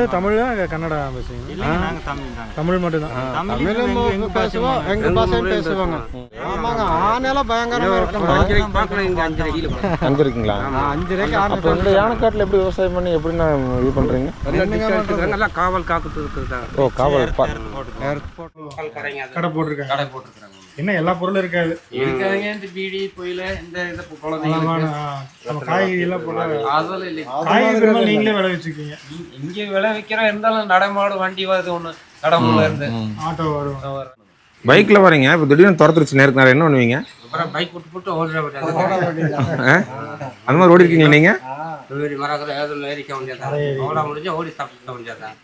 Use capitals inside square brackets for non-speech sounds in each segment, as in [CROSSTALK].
வந்து தமிழா கன்னடா பேசுவீங்க. தமிழ் மட்டும்தான். தமிழ் எங்க பேசுவோம் எங்க பேசுவாங்க? ஆமாங்க ஆனையெல்லாம் பயங்கரமா இருக்கும். அங்கே இருக்கீங்களா அஞ்சு ரூபாய்க்கு ஆனை அப்போ இந்த யானைக்காட்டில் எப்படி விவசாயம் பண்ணி எப்படின்னா இது பண்ணுறீங்க நல்லா காவல் காக்குறது இருக்குதா ஓ காவல் கடை போட்டிருக்காங்க. கடை போட்டிருக்காங்க என்ன எல்லா பொருளும் இருக்காது? இருக்காதுங்க இந்த பீடி புயல இந்த இந்த நம்ம காய்கறி எல்லாம் போட்டா அதெல்லாம் இல்லை. காய்கறி நீங்களே விளை வச்சுருக்கீங்க. இங்க விலை விற்கிற இருந்தாலும் நடைமாடு வண்டி வருது ஒண்ணு. கடம்பூர்ல இருந்து. ஆட்டோ வரும் பைக்கில் வரீங்க இப்போ திடீர்னு துரத்துருச்சு நேருக்கு நேரம் என்ன பண்ணுவீங்க? அப்புறம் பைக் விட்டு போட்டு ஓடுற? அந்த மாதிரி ஓடி இருக்கீங்களா நீங்கள் மரத்தில் ஏதோ ஏறிக்க வேண்டியதான் ஓட முடிஞ்சா ஓடி தப்பிக்க வேண்டியதான்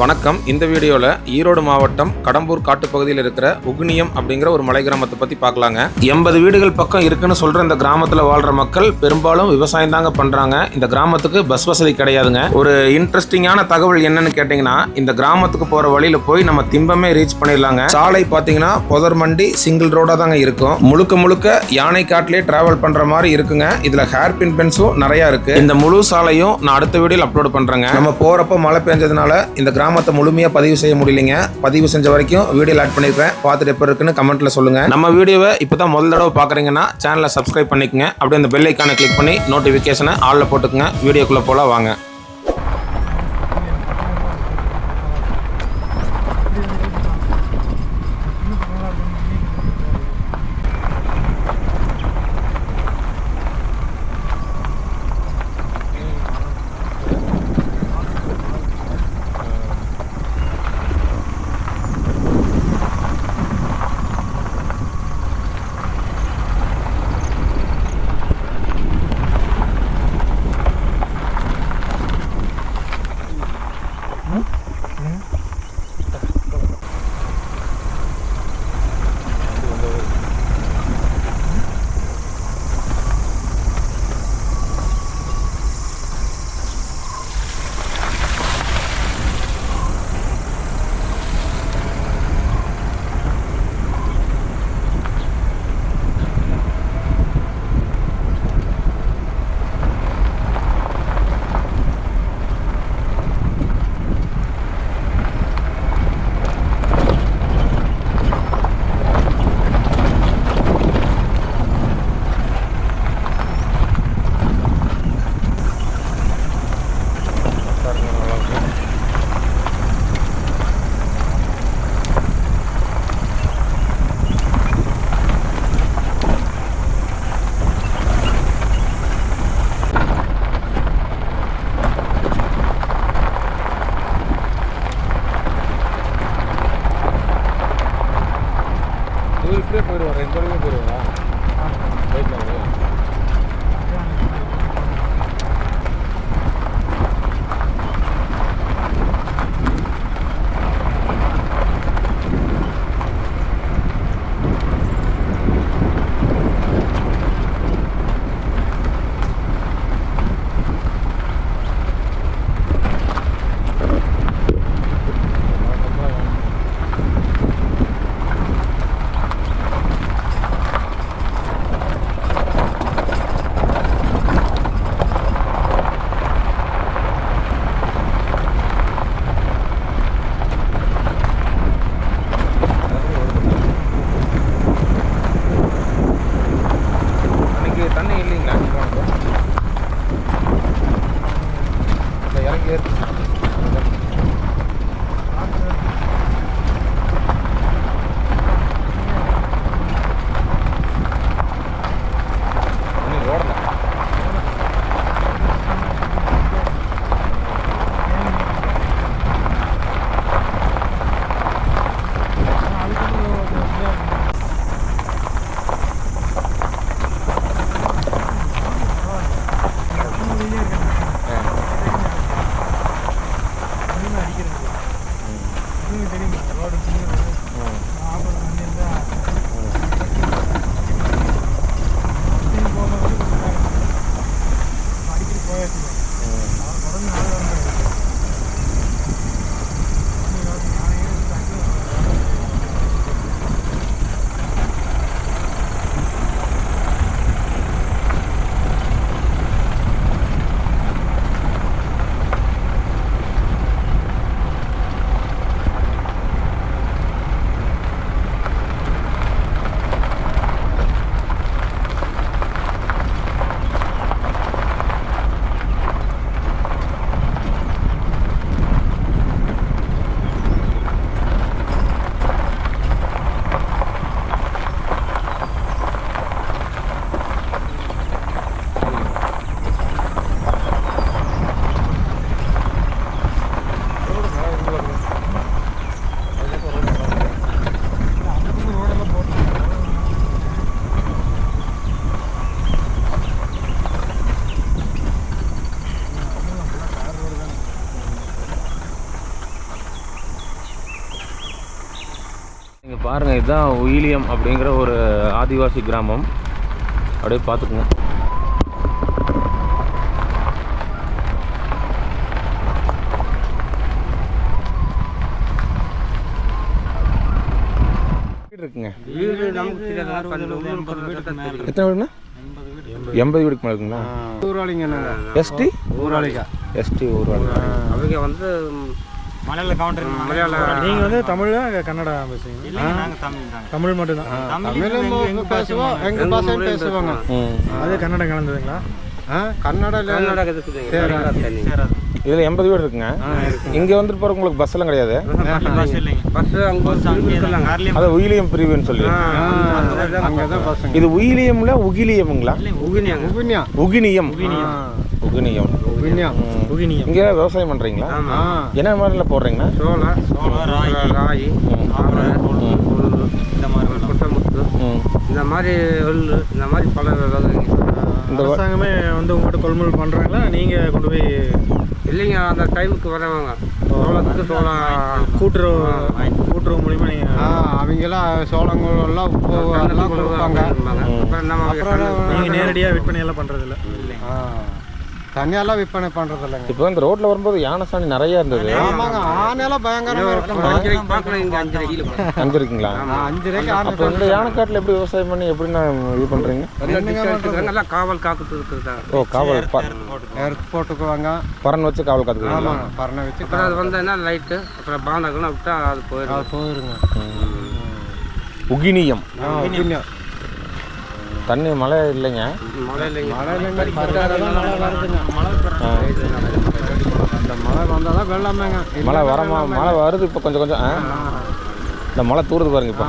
வணக்கம். இந்த வீடியோவில் ஈரோடு மாவட்டம் கடம்பூர் காட்டுப்பகுதியில் இருக்கிற உக்னியம் அப்படிங்கிற ஒரு மலை கிராமத்தை பற்றி பார்க்கலாங்க. எண்பது வீடுகள் பக்கம் இருக்குன்னு சொல்கிற இந்த கிராமத்தில் வாழ்கிற மக்கள் பெரும்பாலும் விவசாயம் தாங்க பண்ணுறாங்க இந்த கிராமத்துக்கு பஸ் வசதி கிடையாதுங்க. ஒரு இன்ட்ரெஸ்டிங்கான தகவல் என்னன்னு கேட்டிங்கன்னா இந்த கிராமத்துக்கு போகிற வழியில் போய் நம்ம திம்பமே ரீச் பண்ணிடலாங்க. சாலை பார்த்தீங்கன்னா புதர் மண்டி சிங்கிள் ரோடாக தாங்க இருக்கும். முழுக்க முழுக்க யானை காட்டிலே டிராவல் பண்ணுற மாதிரி இருக்குங்க. இதில் ஹேர் பின் பென்ஸும் நிறையா இருக்குது இந்த முழு சாலையும் நான் அடுத்த வீடியோவில் அப்லோட் பண்ணுறேங்க நம்ம போகிறப்ப மழை பெஞ்சதுனால இந்த கிராமத்தை முழுமையாக பதிவு செய்ய முடியலைங்க. பதிவு செஞ்ச வரைக்கும் வீடியோ ஆட் பண்ணிருக்கேன். பார்த்துட்டு எப்போ இருக்குன்னு கமெண்ட்ல சொல்லுங்க. நம்ம வீடியோவை இப்போ தான் முதல் தடவை பார்க்குறீங்கன்னா சேனலை சப்ஸ்கிரைப் பண்ணிக்கங்க. அப்படியே அந்த பெல் ஐக்கானை கிளிக் பண்ணி நோட்டிஃபிகேஷனை ஆளில் போட்டுக்கங்க. வீடியோக்குள்ளே போல வாங்க. உங்களுக்கு தெரியுமா ரோடு சின்ன ரோடு ஆப்பரம் தண்ணி இருந்தால் போகும்போது கொஞ்சம் நேரம் அடிக்கடி போயாச்சு அவன் தொடர்ந்து நாலு வாரம் தான் இருக்கு. தண்ணி ரோடு நானே தண்ணி இங்கே பாருங்கள் இதுதான் உயிலியம் அப்படிங்கிற ஒரு ஆதிவாசி கிராமம். அப்படியே பார்த்துக்குங்க இருக்குங்க. எத்தனை வீடுண்ணா? எண்பது வீடுக்கு மேலே இருக்குங்களா? ஊராளிங்க எஸ்டி? ஊராளிங்க எஸ்டி ஊர்வாள் அவங்க வந்து மலையாள கவுண்டர் மலையாள நீங்கள் வந்து தமிழா கன்னடா பேசுவீங்க? நாங்கள் தமிழ் தாங்க. தமிழ் மட்டும்தான் தமிழும் பேசுவோம் எங்கள் பாஷையும் பேசுவாங்க. அது கன்னடம் கலந்ததுங்களா? இதில் எண்பது வீடு இருக்குங்க. இங்கே வந்துட்டு போகிற உங்களுக்கு பஸ் எல்லாம் கிடையாது. தான் அது உயிலியம் பிரிவுன்னு சொல்லி. தான் இது உயிலியம்ல உகிலியமுங்களா? உகினியம். உகினியம். உகினியம். இங்கே விவசாயம் பண்ணுறீங்களா என்ன மாதிரிலாம் போடுறீங்களா சோளம் சோளம், ராகி, ராகி ம். அப்புறம் கொள்ளு, இந்த மாதிரி. குட்டமுத்து. இந்த மாதிரி எள்ளு இந்த மாதிரி பல இந்த அரசாங்கமே வந்து உங்கள்கிட்ட கொள்முதல் பண்ணுறாங்களா நீங்கள் கொண்டு போய் இல்லைங்க அந்த டைமுக்கு வரவங்க. சோளத்துக்கு சோளம் கூட்டுறவு கூட்டுறவு மூலிமா நீங்கள் ஆ அவங்கெல்லாம் சோளங்கள் எல்லாம் உப்பு அதெல்லாம் கொடுப்பாங்க. அப்புறம் நம்ம நீங்கள் நேரடியாக விற்பனை எல்லாம் பண்ணுறதில்ல ஆ. தனியாலாம் விற்பனை பண்றது இல்லைங்க இப்போ இந்த ரோட்ல வரும்போது யானை சாணி நிறைய இருந்தது. ஆமாங்க ஆனையெல்லாம் பயங்கரமா அஞ்சரைக்கு அஞ்சு இருக்குங்களா? அஞ்சு ரூபாய்க்கு அப்போ இந்த யானைக்காட்டில் எப்படி விவசாயம் பண்ணி எப்படின்னா இது பண்ணுறீங்க நல்லா காவல் காத்துட்டு ஓ காவல் எடுத்து போட்டுக்குவாங்க. பறன் வச்சு காவல் காத்துக்கிறீங்களா ஆமாங்க பரணை வச்சு அப்புறம் அது வந்ததுன்னா லைட்டு அப்புறம் பானகம்லாம் விட்டா அது போயிடும். அது போயிருங்க. உகினியம். உபின்யா தண்ணி மழை இல்லைங்க. மழை இல்லைங்க. மழை இல்லைங்க. பத்தாயிரம் மழை வந்தால் தான் வெள்ளமேங்க. மழை வரமா மழை வருது இப்போ கொஞ்சம் கொஞ்சம் ஆ? இந்த மழை தூருது பாருங்க இப்போ.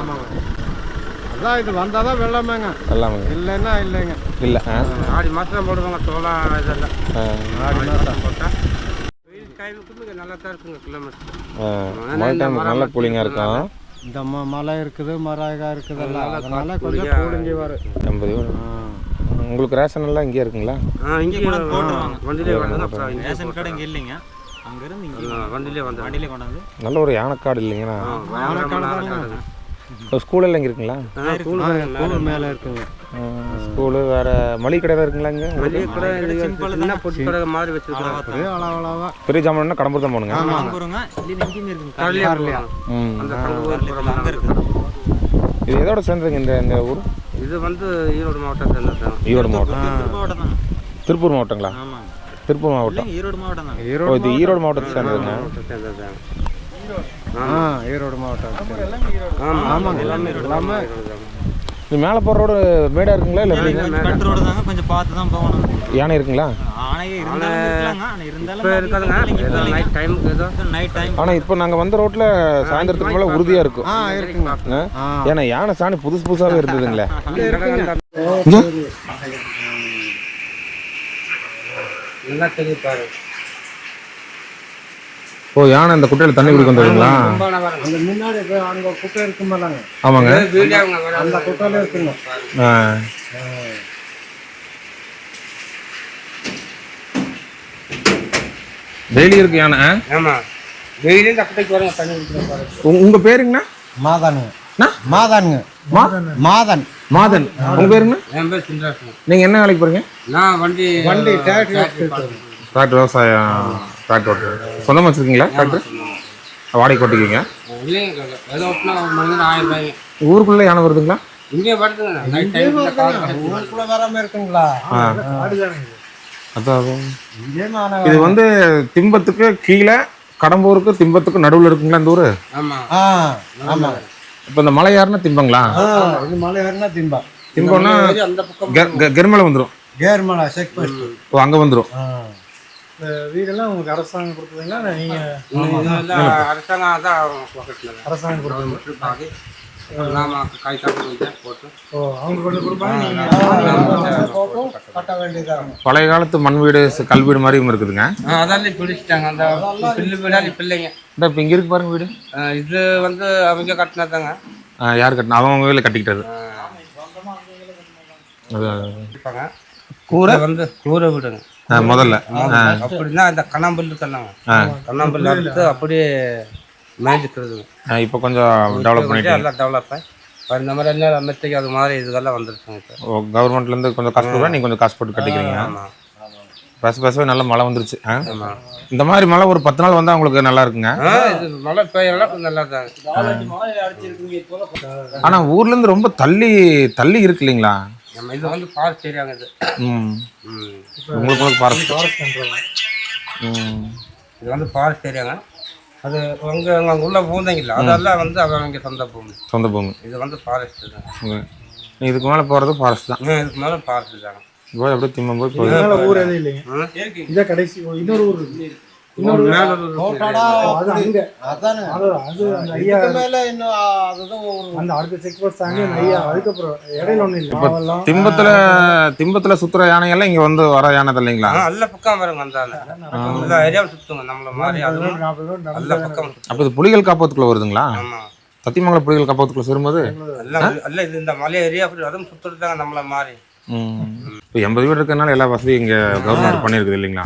அதான் இது வந்தால் தான் வெள்ளமேங்க. எல்லாமே இல்லைன்னா இல்லைங்க. இல்லை ஆடி மாதம் போடுவாங்க சோளம் இதெல்லாம். ஆ. ஆடி மாதம் போட்டால் வெயில் டைமுக்கு நல்லா தான் இருக்குங்க கிலோமீட்டர். ஆ. மழை டைம் நல்ல கூலிங்காக இருக்கும். இந்த ம மலை இருக்குது மராயகா இருக்குதல்ல அதனால கொஞ்சம் வரும் வீடு உங்களுக்கு ரேஷன் எல்லாம் இங்கே இருக்குங்களா? இங்கே. வண்டியிலே ரேஷன் கடை இங்கே இல்லைங்க. அங்கேருந்து இங்கே வண்டியிலே வந்து வண்டியிலே கொண்டாந்து. நல்ல ஒரு யானைக்காடு இல்லைங்கண்ணா வாழைக்காடு ஸ்கூல் எல்லாம் இங்கே இருக்குங்களா? கூலூர் மேலே இருக்குங்க. ஸ்கூலு வேற மளிகை கடை இருக்குங்களா இங்கே? மளிகை கடை சின்ன பொட்டி கடை மாதிரி வச்சிருக்காங்க அப்படியே அளவளவா பெரிய ஜாமான்னா கடம்பூர் தான் போகணுங்க. இது எதோட சேர்ந்ததுங்க இந்த இந்த ஊர்? இது வந்து ஈரோடு சேர்ந்தது ஈரோடு மாவட்டம். திருப்பூர் மாவட்டம் மாவட்டங்களா? திருப்பூர் மாவட்டம். ஈரோடு மாவட்டம் ஈரோடு இது ஈரோடு மாவட்டத்தை சேர்ந்ததுங்க. ஈரோடு மாவட்டம் ஆமாங்க எல்லாமே எல்லாமே இது மேலே போகிற ரோடு மேடாக இருக்குங்களா இல்லை எப்படிங்க கட் ரோடு தாங்க. கொஞ்சம் பார்த்து தான் போகணும். யானை இருக்குங்களா? ஆனால் இப்போ இருக்காதுங்க. ஏதோ நைட் டைமுக்கு ஏதோ. நைட் டைம் ஆனால் இப்போ நாங்கள் வந்த ரோட்டில் சாயந்தரத்துக்கு மேலே உறுதியாக இருக்கும். ஏன்னா யானை சாணி புதுசு புதுசாகவே இருந்ததுங்களே. ஓ யானை இந்த குட்டையில் தண்ணி குடிக்க வந்ததுங்களா? அந்த முன்னாடி போய் அங்கே குட்டை இருக்குமாதாங்க ஆமாங்க. அந்த குட்டையில இருக்குங்க. ஆ. டெய்லி இருக்கு யானை ஆ? ஆமாம் டெய்லியும் கட்டைக்கு வரேன் தண்ணி குடிக்கிற பாரு உங்க- பேருங்கண்ணா? மாதானுங்க. அண்ணா? மாதானுங்க. மாதன். மாதன். உங்க பேருங்கண்ணா? என் பேர் நீங்க என்ன வேலைக்கு போறீங்க? நான் வண்டி வண்டி டிராக்டர் டிராக்டர் விவசாயம். டிராக்டர் ஓட்டுறீங்க சொந்தமா வச்சிருக்கீங்களா? டிராக்டர் வாடகை ஓட்டிக்கிங்க ஊருக்குள்ள யானை வருதுங்களா? இங்கே. அதான் இதே வந்து திம்பத்துக்கு கீழே கடம்பூருக்கு திம்பத்துக்கு நடுவுல இருக்குங்களா இந்த ஊரு? ஆமாம் இப்போ இந்த மலை யாருன்னா திம்பங்களா? மலை ஏறினா திம்பா. திம்பம்னா கெர்மலை வந்துடும் கேர்மலா செக் போஸ்ட் ஓ அங்கே வந்துடும் இந்த வீடெல்லாம் உங்களுக்கு அரசாங்கம் கொடுத்ததுங்களா இல்லை நீங்க இதெல்லாம் அரசாங்கம் அதான் பக்கத்தில். அரசாங்கம் கொடுத்தது பழைய காலத்து மண் வீடு கல் வீடு மாதிரியும் இருக்குதுங்க. அதெல்லாம் பிடிச்சிட்டாங்க. அந்த பில்லு பிள்ளாடி பிள்ளைங்க. இந்த இப்போ இங்கே இருக்கு பாருங்க வீடு. இது வந்து அவங்க கட்டினதாங்க யார் கட்டினா அவங்க வீட்டில் கட்டிக்கிட்டது. கூரை? வந்து கூரை விடுங்க. முதல்ல. அப்படின்னா இந்த கண்ணாம்பல் சொன்னாங்க கண்ணாம்பல் அறுத்து அப்படியே மேய்ஞ்சிக்கிறதுங்க இப்போ கொஞ்சம் டெவலப் பண்ணிட்டு எல்லாம் டெவலப் இந்த மாதிரி எல்லாம் மெத்தைக்கு அது மாதிரி இதுக்கெல்லாம் வந்துருச்சுங்க இப்போ. கவர்மெண்ட்லேருந்து கொஞ்சம் காசு கொடுக்குறா நீங்கள் கொஞ்சம் காசு போட்டு கட்டிக்கிறீங்க. ஆமாம் பேச பேசவே நல்ல மழை வந்துருச்சு. இந்த மாதிரி மழை ஒரு பத்து நாள் வந்தால் உங்களுக்கு நல்லா இருக்குங்க? மழை பெய்யலாம் கொஞ்சம் நல்லா தாங்க ஆனால் ஊர்லேருந்து ரொம்ப தள்ளி தள்ளி இருக்கு இல்லைங்களா? நம்ம இது வந்து ஃபாரஸ்ட் ஏரியாங்க இது. ம். ம். உங்களுக்கு உங்களுக்கு ஃபாரஸ்ட் ஃபாரஸ்ட் ம். இது வந்து ஃபாரஸ்ட் ஏரியாங்க அது அங்கே அங்கே உள்ள பூந்தங்கில்ல அதெல்லாம் வந்து அவங்க சொந்த பூமி. சொந்த பூமி. இது வந்து ஃபாரஸ்ட் தான் இதுக்கு மேலே போகிறது ஃபாரஸ்ட் தான். இதுக்கு மேலே ஃபாரஸ்ட் தாங்க போய் அப்படியே திம்மம் போய் போய் ஊர் எதுவும் இல்லைங்க. இதான் கடைசி இன்னொரு ஊர் திம்பத்தில் திம்பத்தில் சுற்றுற யானையெல்லாம் இங்கே வந்து வர யானை இல்லைங்களா? ஆ, எல்லா பக்கம் வருங்க வந்தால. சுத்துங்க நம்மள மாதிரி பக்கம் அப்போ இது புலிகள் காப்பகத்துக்குள்ள வருதுங்களா? ஆமா. சத்தியமங்கலம் புலிகள் காப்பகத்துக்குள்ள சேரும்போது? எல்லாம் அல்ல இது இந்த மலை ஏரியா அப்படி அதுவும் சுத்துறதாங்க நம்மள மாதிரி. இப்போ எண்பது வீடு இருக்கறனால எல்லா வசதியும் இங்கே கவர்மெண்ட் பண்ணியிருக்குது இல்லைங்களா?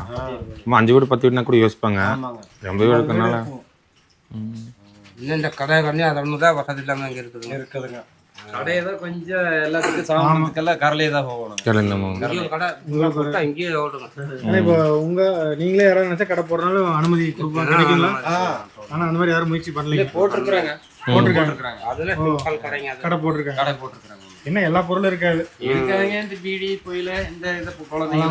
சும்மா அஞ்சு வீடு பத்து வீடுனா கூட யோசிப்பாங்க. எண்பது வீடு இருக்கறனால ம். இன்னும் இந்த கடை கண்ணி அது ஒன்று தான் வசதி இல்லாமல் இங்கே இருக்குதுங்க. இருக்குதுங்க கடையை தான் கொஞ்சம் எல்லாத்துக்கும் சாமானுக்கெல்லாம் கரலையே தான் போகணும். இங்கேயும் கடை இங்கே கொடுத்தா இங்கேயே ஓடுங்க. இப்போ உங்க நீங்களே யாராவது நினைச்சா கடை போடுறதுனாலும் அனுமதி கொடுப்பாங்க கிடைக்குங்களா? ஆனா அந்த மாதிரி யாரும் முயற்சி பண்ணல போட்டிருக்கிறாங்க. போட்டிருக்காங்க. அதுல சிம்பிள் கடைங்க அது. கடை போட்டிருக்காங்க. கடை போட்டிருக்கிறாங்க. என்ன எல்லா பொருளும் இருக்காது. இருக்காங்க இந்த பீடி புயல இந்த இந்த குழந்தைங்க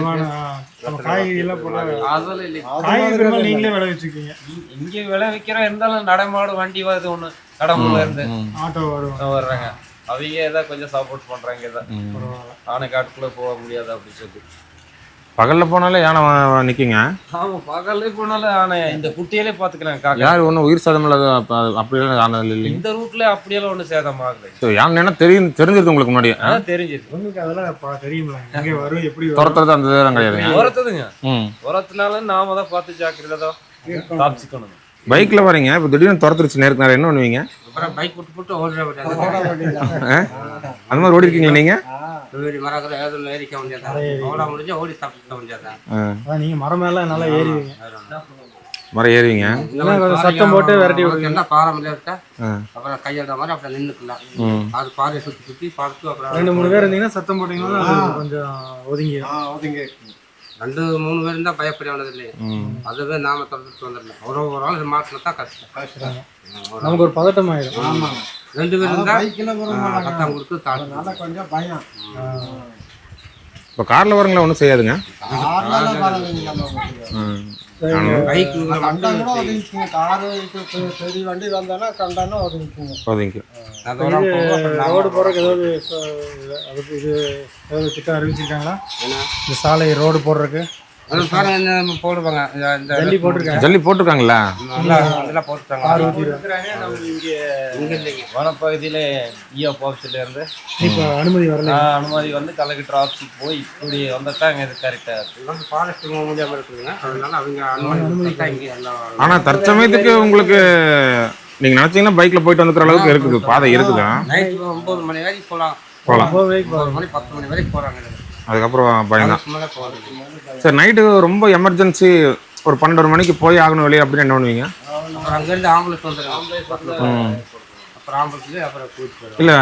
நம்ம காய்கறி எல்லாம் போட்டாங்க அதெல்லாம் இல்லை. காய்கறி நீங்களே விளை வச்சிருக்கீங்க இங்க விலை விற்கிறோம் இருந்தாலும் நடைமாடு வண்டி வருது ஒண்ணு கடம்பூர்ல இருந்து. ஆட்டோ வரும் வர்றாங்க. அவங்க ஏதாவது கொஞ்சம் சப்போர்ட் பண்றாங்க இதை ஆனை காட்டுக்குள்ள போக முடியாது அப்படின்னு சொல்லி. பகல்ல போனாலே யானை வ- நிக்குங்க. ஆமா பகல்ல போனாலும் ஆனை இந்த குட்டியிலே பாத்துக்கிறாங்க காக்கா. யார் ஒன்றும் உயிர் சாதம் இல்லாத அப்ப அப்படியெல்லாம் யானை இல்லைங்க. இந்த ரூட்ல அப்படியெல்லாம் ஒண்ணு சேதம் ஆகலை. ஸோ யானை என்ன தெரியும் தெரிஞ்சிருது உங்களுக்கு முன்னாடி. தெரிஞ்சது உங்களுக்கு அதெல்லாம் தெரியுங்களா எங்க [LAUGHS] வரும் எப்படி துரத்துறது அந்த இதெல்லாம் கிடையாதுங்க உரத்துதுங்க. ம். உரத்துனால நாம தான் பார்த்து ஜாக்கிரதை காப்பிச்சுக்கணும் பைக்கில் வரீங்க இப்போ திடீர்னு துரத்துருச்சு நேருக்கு நேரம் என்ன பண்ணுவீங்க? அப்புறம் பைக் விட்டு போட்டு ஓடுற? அந்த மாதிரி ஓடி இருக்கீங்களா நீங்கள் மரங்கள் ஏதாவது ஏறிக்க முடியாது ஓட முடிஞ்சா ஓடி தப்பிக்க முடியாது அதான் நீங்க மரம் மேல நல்லா ஏறிவீங்க. மரம் ஏறுவீங்க? சத்தம் போட்டு விரட்டி விடுவீங்க. ஆ. அப்புறம் கையாட மாதிரி அப்புறம் நின்றுக்கலாம் அது பாறையை சுற்றி சுற்றி பார்த்து அப்புறம் ரெண்டு மூணு பேர் இருந்தீங்கன்னா சத்தம் போட்டீங்கன்னா அது கொஞ்சம் ஒதுங்கி ஒதுங்கி ரெண்டு மூணு பேர் இருந்தால் பயப்பட வேண்டியது இல்லையா அதுவே நாம தொடர்ந்து வந்துடலாம் ஒரு ஒரு ஆள் மாட்டினா தான் கஷ்டம். நமக்கு ஒரு பதட்டம் ஆயிடும் ரெண்டு பேர் இருந்தால் கட்டம் கொடுத்து தாழ்த்து கொஞ்சம் பயம். இப்போ காரில் வரங்களா ஒன்றும் செய்யாதுங்க? பெரிய வண்டி வந்தானா கண்டானா ஒதுங்கிக்குங்க நாம ரோடு போறதுக்கு ஏதாவது அதுக்கு இது ஏதாவது திட்டம் அறிவிச்சிருக்காங்களா? இந்த சாலை ரோடு போடுறதுக்கு? போடுவாங்க ஜல்லி போட்டிருக்காங்க. ஜல்லி போட்டிருக்காங்களா? அதெல்லாம் போட்டுட்டாங்க வனப்பகுதியில இஓ ஆஃபீஸ்ல இருந்து. இப்போ அனுமதி வரல. அனுமதி வந்து கலெக்டர் ஆஃபீஸுக்கு போய் இப்படி வந்தா அங்க இது கரெக்டா இருக்கு. எல்லாம் ஃபாரஸ்ட் முடியாம இருக்குதுங்க. அதனால அவங்க அனுமதி ஆனால் தற்சமயத்துக்கு உங்களுக்கு நீங்கள் நினச்சிங்கன்னா பைக்கில் போயிட்டு வந்துக்கிற அளவுக்கு இருக்குது. பாதை இருக்குதா? நைட்டு ஒன்பது மணி வரைக்கும் போகலாம். போகலாம். ஒன்பது மணி பத்து மணி வரைக்கும் போகிறாங்க அதுக்கப்புறம் சும்மா போகிறது சரி நைட்டு ரொம்ப எமர்ஜென்சி ஒரு பன்னெண்டு மணிக்கு போய் ஆகணும் வெளியே அப்படின்னு என்ன பண்ணுவீங்க? அப்புறம் அங்கேருந்து ஆம்புலன்ஸ் வந்துடுறாங்க ம். அப்புறம் ஆம்புலன்ஸ்லேயே அப்புறம் கூட்டிட்டு போயிடுவாங்க. இல்லை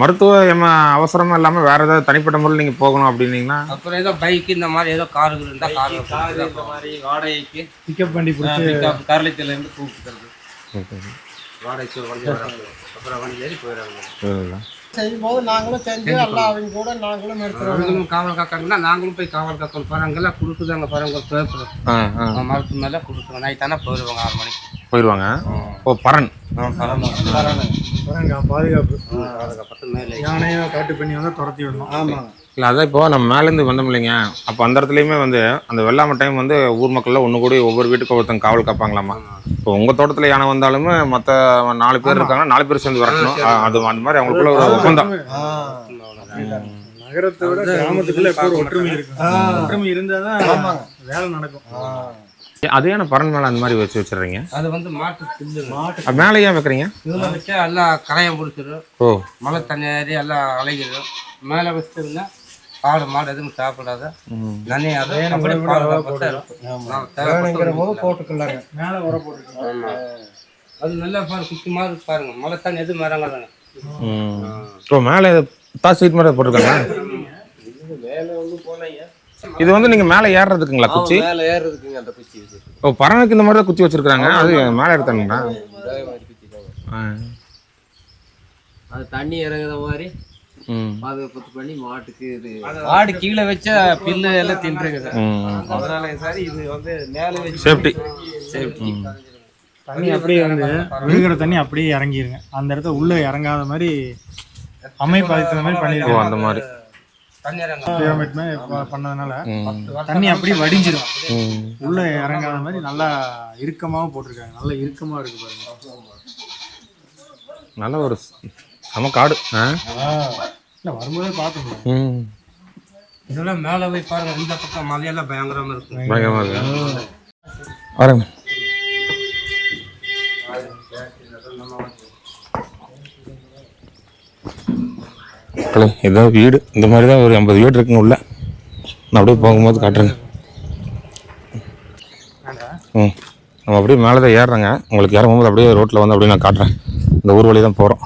மருத்துவ எம அவசரமாக இல்லாமல் வேறு ஏதாவது தனிப்பட்ட முறையில் நீங்கள் போகணும் அப்படின்னீங்கன்னா? அப்புறம் ஏதோ பைக் இந்த மாதிரி ஏதோ கார்கள் இருந்தால் கார் இந்த மாதிரி வாடகைக்கு பிக்கப் பண்ணி இருந்து கூப்பிட்டுறது வாடகைக்கு அப்புறம் வண்டி ஏறி போயிடுறாங்க. செய்யும் போது நாங்களும் செஞ்சு எல்லாம் அவங்க கூட நாங்களும் அவங்களும் காவல் காக்காங்கன்னா நாங்களும் போய் காவல் காக்கணும். பாருங்க அங்கெல்லாம் கொடுக்குதாங்க பாருங்க ஒரு பேப்பர். மரத்து மேலே கொடுக்குறோம். நைட் ஆனால் போயிடுவாங்க ஆறு மணிக்கு. போயிடுவாங்க ஓ பரன். பாதுகாப்பு. அதுக்கப்புறம் மேலே யானையும் காட்டு பண்ணி வந்து துரத்தி விடணும். இல்லை அதான் இப்போ நம்ம மேலேருந்து வந்தோம் இல்லைங்க. அப்போ அந்த இடத்துலையுமே வந்து அந்த வெள்ளாமை டைம் வந்து ஊர் மக்கள்லாம் ஒன்று கூடி ஒவ்வொரு வீட்டுக்கு ஒருத்தங்க காவல் காப்பாங்களாமா. இப்போ உங்கள் தோட்டத்தில் யானை வந்தாலுமே மற்ற நாலு பேர் இருக்காங்கன்னா நாலு பேர் சேர்ந்து வரணும். அது அந்த மாதிரி அவங்களுக்குள்ள ஒரு ஒப்பந்தம். நகரத்தை விட கிராமத்துக்குள்ள ஒற்றுமை இருக்கும். ஒற்றுமை இருந்தால் தான் வேலை நடக்கும். அதே ஏன் பரன் மேலே அந்த மாதிரி வச்சு வச்சிடுறீங்க? அது வந்து மாட்டு புல்லு. மாட்டு அது மேலே ஏன் வைக்கிறீங்க? இதில் வச்சா எல்லாம் கரையம் பிடிச்சிடும் ஓ. மழை தண்ணி ஏறி எல்லாம் அலைகிடும் மேலே வச்சிருந்தா ஆடு மாடு எதுவும் சாப்பிடாத. நனையாத போட்டுக்கலாங்க. மேலே உர போட்டுருக்கோம் ஆமா. அது நல்லா பாருங்க குச்சி மாதிரி பாருங்க. மழை தண்ணி எதுவும் இறங்காதாங்க ம். ஓ மேலே தா சீட் மாதிரி போட்டிருக்காங்க இது வந்து நீங்கள் மேலே ஏறுறதுக்குங்களா குச்சி? மேல ஏறுறதுக்குங்க அந்த குச்சி ஓ பறவைக்கு இந்த மாதிரி தான் குச்சி வச்சிருக்காங்க? அது மேலே எடுத்தானுங்களா அதே தண்ணி இறங்குற மாதிரி ம். பாதுகாப்பு பண்ணி மாட்டுக்கு இது மாடு கீழே வச்சா பில்லு எல்லாம் தின்றுங்க சார். ம். அதனால சார் இது வந்து மேல வச்சு சேஃப்டி சேஃப்டி தண்ணி அப்படியே வந்து விழுகிற தண்ணி அப்படியே இறங்கிருங்க. அந்த இடத்த உள்ள இறங்காத மாதிரி அமைப்பு மாதிரி பண்ணிருக்கோம் அந்த மாதிரி. பண்ணதுனால தண்ணி அப்படியே வடிஞ்சிரும். ம். உள்ள இறங்காத மாதிரி நல்லா இறுக்கமாவும் போட்டிருக்காங்க. நல்லா இறுக்கமா இருக்கு பாருங்க. நல்ல ஒரு செம காடு ஆ? இல்ல வரும்போதே பார்த்தோம் இதெல்லாம் மேலே போய் பாருங்க இந்த பக்கம் மலையெல்லாம் பயங்கரமா இருக்கும். பயங்கரமாக இருக்கு. மக்களே, இதான் வீடு. இந்த மாதிரி தான் ஒரு ஐம்பது வீடு இருக்குங்க உள்ள. நான் அப்படியே போகும்போது காட்டுறேங்க. ம். நம்ம அப்படியே மேலே தான் ஏறுறேங்க. உங்களுக்கு இறங்கும்போது அப்படியே ரோட்டில் வந்து அப்படியே நான் காட்டுறேன். இந்த ஊர் வழி தான் போகிறோம்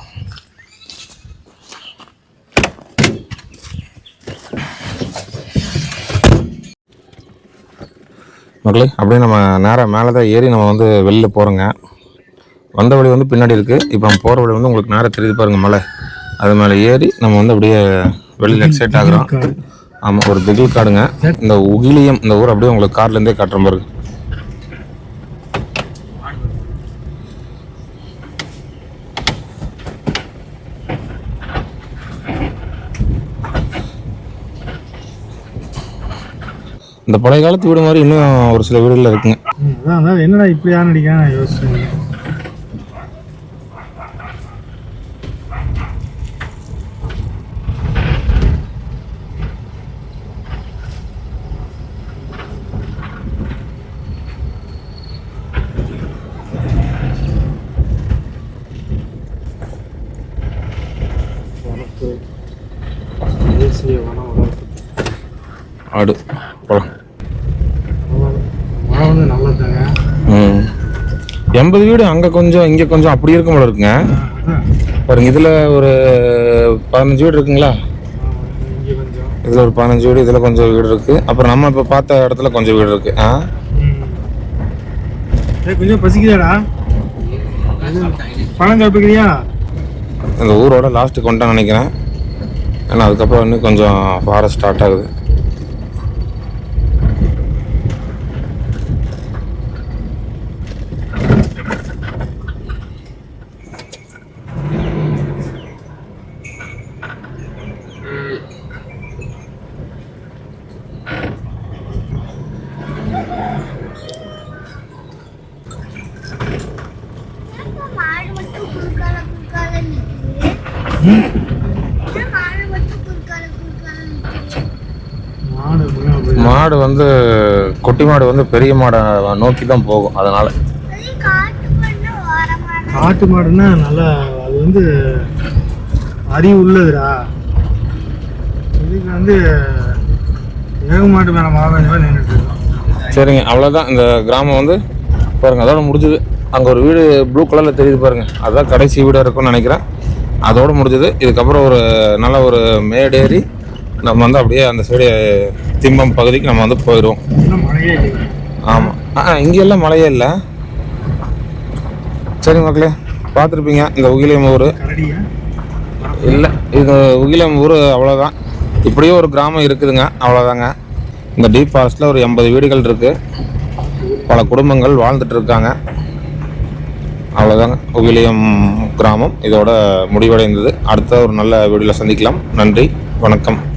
மக்களே அப்படியே நம்ம நேராக மேலே தான் ஏறி நம்ம வந்து வெளில போகிறோங்க வந்த வழி வந்து பின்னாடி இருக்குது இப்போ நம்ம போகிற வழி வந்து உங்களுக்கு நேராக தெரியுது பாருங்கள் மலை. அது மேலே ஏறி நம்ம வந்து அப்படியே வெளியில் எக்ஸைட் ஆகுறோம். ஆமாம் ஒரு திகில் காடுங்க. இந்த உகிலியம் இந்த ஊர் அப்படியே உங்களுக்கு கார்லேருந்தே காட்டுற பாருங்க இந்த பழைய காலத்து வீடு மாதிரி இன்னும் ஒரு சில வீடுகள் இருக்குங்க. என்னடா இப்படி யார் நடிக்கான்னு நான் யோசிச்சேன் தேசிய வன வளர்ப்பு ஆடு போகலாம் மழை வந்து நல்லதாங்க ம் எண்பது வீடு அங்கே கொஞ்சம் இங்கே கொஞ்சம் அப்படி இருக்கும் போல இருக்குங்க. பாருங்க இதில் ஒரு பதினஞ்சு வீடு இருக்குங்களா? இதில் ஒரு பதினஞ்சு வீடு இதில் கொஞ்சம் வீடு இருக்குது அப்புறம் நம்ம இப்போ பார்த்த இடத்துல கொஞ்சம் வீடு இருக்குது ஆ? கொஞ்சம் பசிக்குதாடா? பழம் சாப்பிட்டுக்கிறியா இந்த ஊரோட லாஸ்ட்டு கொண்டான்னு நினைக்கிறேன். ஏன்னா அதுக்கப்புறம் இன்னும் கொஞ்சம் ஃபாரஸ்ட் ஸ்டார்ட் ஆகுது. மாடு வந்து குட்டி மாடு வந்து பெரிய மாடை நோக்கி தான் போகும் அதனால. அது காட்டு மாடுன்னா நல்லா அது வந்து அறிவு உள்ளதுடா. இதுக்கு வந்து ஏக மாட்டு மேலே மாதிரி நின்றுட்டு இருக்கோம். சரிங்க அவ்வளோதான் இந்த கிராமம் வந்து பாருங்க அதோட முடிஞ்சது. அங்கே ஒரு வீடு ப்ளூ கலரில் தெரியுது பாருங்க. அதுதான் கடைசி வீடாக இருக்கும்னு நினைக்கிறேன். அதோட முடிஞ்சது. இதுக்கப்புறம் ஒரு நல்ல ஒரு மேடேறி நம்ம வந்து அப்படியே அந்த சைடு திம்பம் பகுதிக்கு நம்ம வந்து போயிடுவோம். ஆமாம் ஆ இங்கெல்லாம் மழையே இல்லை. சரி மக்களே பார்த்துருப்பீங்க இந்த உகிலியம் ஊர். இல்லை இது உகிலியம் ஊர் அவ்வளோதான் இப்படியே ஒரு கிராமம் இருக்குதுங்க அவ்வளோதாங்க இந்த டீப் ஃபாரஸ்ட்டில் ஒரு எண்பது வீடுகள் இருக்குது பல குடும்பங்கள் வாழ்ந்துட்டு இருக்காங்க. அவ்வளோதாங்க உகிலியம் கிராமம். இதோட முடிவடைந்தது. அடுத்த ஒரு நல்ல வீடியோவில் சந்திக்கலாம். நன்றி. வணக்கம்.